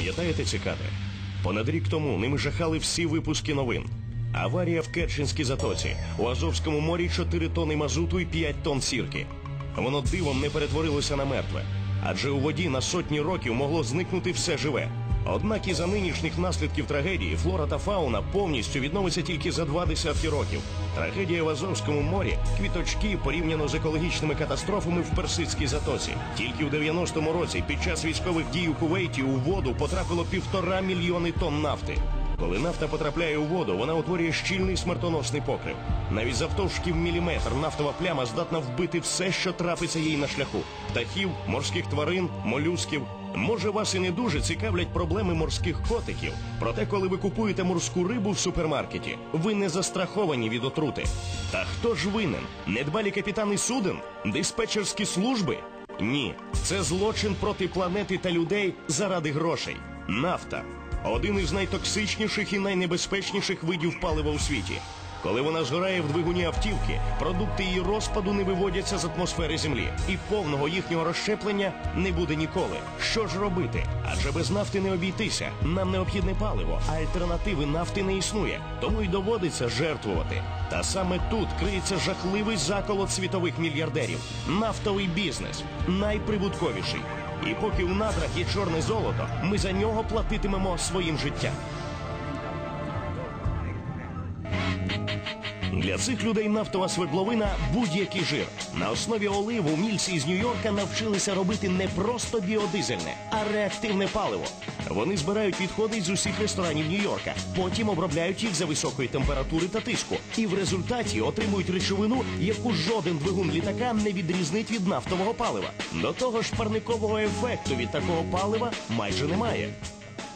Пам'ятаєте ці? Понад рік тому ними жахали всі випуски новин. Аварія в Керченській затоці. У Азовському морі 4 тони мазуту і 5 тонн сірки. Воно дивом не перетворилося на мертве. Адже у воді на сотні років могло зникнути все живе. Однак і за нинішніх наслідків трагедії флора та фауна повністю відновиться тільки за два десятки років. Трагедія в Азовському морі квіточки порівняно з екологічними катастрофами в Персидській затоці. Тільки в 90-му році під час військових дій у Кувейті у воду потрапило півтора мільйони тонн нафти. Коли нафта потрапляє у воду, вона утворює щільний смертоносний покрив. Навіть завтовшки в міліметр нафтова пляма здатна вбити все, що трапиться їй на шляху: птахів, морських тварин, молюсків. Може, вас і не дуже цікавлять проблеми морських котиків. Проте, коли ви купуєте морську рибу в супермаркеті, ви не застраховані від отрути. Та хто ж винен? Недбалі капітани суден? Диспетчерські служби? Ні, це злочин проти планети та людей заради грошей. Нафта один із найтоксичніших і найнебезпечніших видів палива у світі. Коли вона згорає в двигуні автівки, продукти її розпаду не виводяться з атмосфери землі, і повного їхнього розщеплення не буде ніколи. Що ж робити? Адже без нафти не обійтися. Нам необхідне паливо, а альтернативи нафти не існує. Тому й доводиться жертвувати. Та саме тут криється жахливий заколот світових мільярдерів. Нафтовий бізнес найприбутковіший. І поки в надрах є чорне золото, ми за нього платитимемо своїм життям. Для цих людей нафтова свердловина будь-який жир. На основі оливу мільці з Нью-Йорка навчилися робити не просто біодизельне, а реактивне паливо. Вони збирають відходи з усіх ресторанів Нью-Йорка, потім обробляють їх за високої температури та тиску, і в результаті отримують речовину, яку жоден двигун літака не відрізнить від нафтового палива. До того ж, парникового ефекту від такого палива майже немає.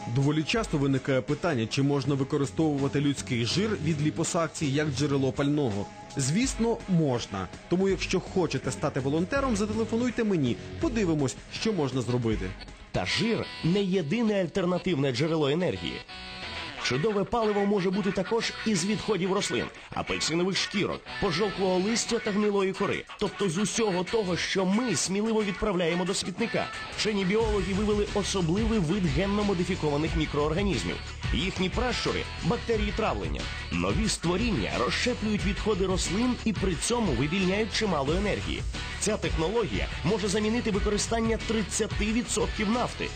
Доволі часто виникає питання, чи можна використовувати людський жир від ліпосакції як джерело пального. Звісно, можна. Тому, якщо хочете стати волонтером, зателефонуйте мені. Подивимось, що можна зробити. Та жир не єдине альтернативне джерело енергії. Чудове паливо може бути також із відходів рослин, апельсинових шкірок, пожовклого листя та гнилої кори, тобто з усього того, що ми сміливо відправляємо до смітника. Вчені біологи вивели особливий вид генно модифікованих мікроорганізмів. Їхні пращури бактерії травлення. Нові створіння розщеплюють відходи рослин і при цьому вивільняють чимало енергії. Ця технологія може замінити використання 30% нафти.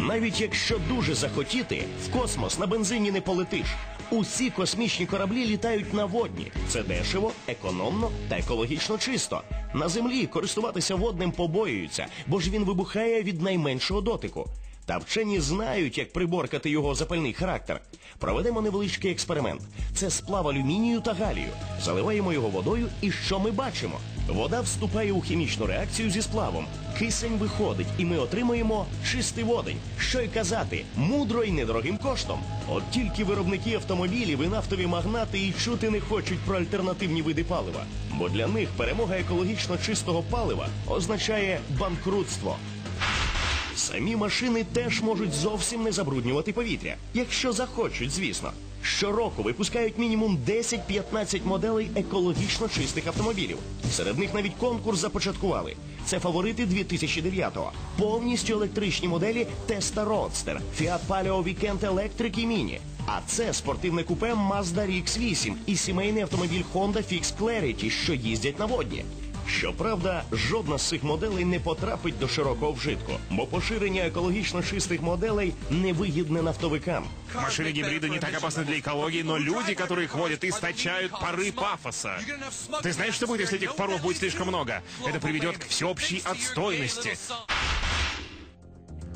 Навіть якщо дуже захотіти, в космос на бензині не полетиш. Усі космічні кораблі літають на водні. Це дешево, економно та екологічно чисто. На землі користуватися водним побоюються, бо ж він вибухає від найменшого дотику. Та вчені знають, як приборкати його запальний характер. Проведемо невеличкий експеримент. Це сплав алюмінію та галію. Заливаємо його водою, і що ми бачимо? Вода вступає у хімічну реакцію зі сплавом. Кисень виходить, і ми отримуємо чистий водень. Що й казати, мудро й недорогим коштом. От тільки виробники автомобілів і нафтові магнати і чути не хочуть про альтернативні види палива. Бо для них перемога екологічно чистого палива означає банкрутство. Самі машини теж можуть зовсім не забруднювати повітря, якщо захочуть, звісно. Щороку випускають мінімум 10-15 моделей екологічно чистих автомобілів. Серед них навіть конкурс започаткували. Це фаворити 2009-го. Повністю електричні моделі Tesla Roadster, Fiat Palio Weekend Electric і Mini. А це спортивне купе Mazda RX-8 і сімейний автомобіль Honda Fix Clarity, що їздять на водні. Щоправда, жодна з цих моделей не потрапить до широкого вжитку, бо поширення екологічно чистих моделей невигідне нафтовикам. Машины-гибриды не так опасны для экологии, но люди, которые их водят, источают пары пафоса. Ты знаешь, что будет, если этих паров будет слишком много? Это приведет к всеобщей отстойности.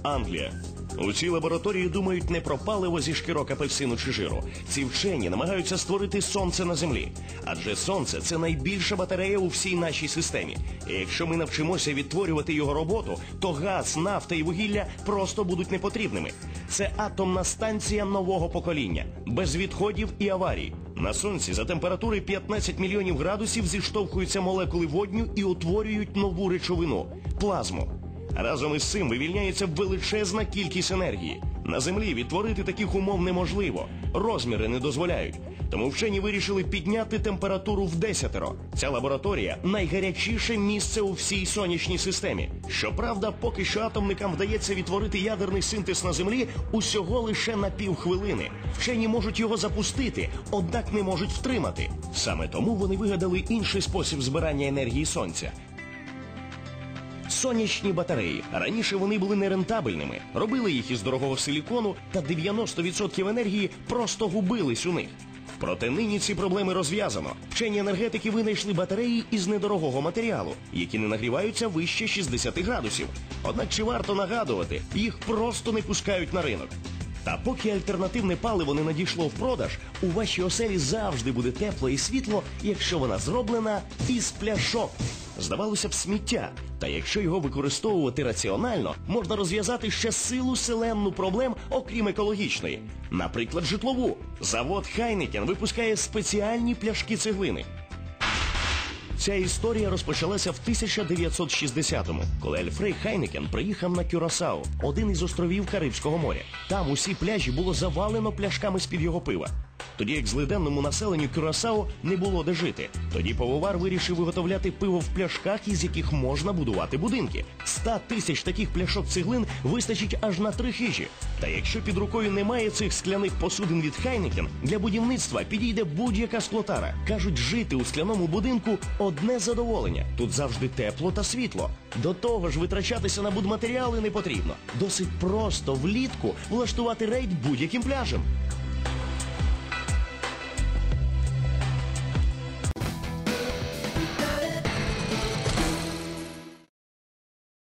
Англія. У цій лабораторії думають не про паливо зі шкірок апельсину чи жиру. Ці вчені намагаються створити сонце на землі. Адже сонце це найбільша батарея у всій нашій системі. І якщо ми навчимося відтворювати його роботу, то газ, нафта і вугілля просто будуть непотрібними. Це атомна станція нового покоління, без відходів і аварій. На сонці за температури 15 мільйонів градусів зіштовхуються молекули водню і утворюють нову речовину плазму. Разом із цим вивільняється величезна кількість енергії. На землі відтворити таких умов неможливо. Розміри не дозволяють. Тому вчені вирішили підняти температуру в десятеро. Ця лабораторія найгарячіше місце у всій сонячній системі. Щоправда, поки що атомникам вдається відтворити ядерний синтез на землі усього лише на півхвилини. Вчені можуть його запустити, однак не можуть втримати. Саме тому вони вигадали інший спосіб збирання енергії сонця. Сонячні батареї. Раніше вони були нерентабельними. Робили їх із дорогого силікону, та 90% енергії просто губились у них. Проте нині ці проблеми розв'язано. Вчені енергетики винайшли батареї із недорогого матеріалу, які не нагріваються вище 60 градусів. Однак чи варто нагадувати, їх просто не пускають на ринок. Та поки альтернативне паливо не надійшло в продаж, у вашій оселі завжди буде тепло і світло, якщо вона зроблена із пляшок. Здавалося б, сміття. Та якщо його використовувати раціонально, можна розв'язати ще силу селенну проблем, окрім екологічної. Наприклад, житлову. Завод Хайнекен випускає спеціальні пляшки цеглини. Ця історія розпочалася в 1960-му, коли Альфрей Хайнекен приїхав на Кюрасао, один із островів Карибського моря. Там усі пляжі було завалено пляшками з-під його пива. Тоді як злиденному населенню Кюрасао не було де жити. Тоді пововар вирішив виготовляти пиво в пляшках, із яких можна будувати будинки. Ста тисяч таких пляшок цеглин вистачить аж на три хижі. Та якщо під рукою немає цих скляних посудин від Хайнекен, для будівництва підійде будь-яка склотара. Кажуть, жити у скляному будинку одне задоволення. Тут завжди тепло та світло. До того ж, витрачатися на будматеріали не потрібно. Досить просто влітку влаштувати рейд будь-яким пляжем.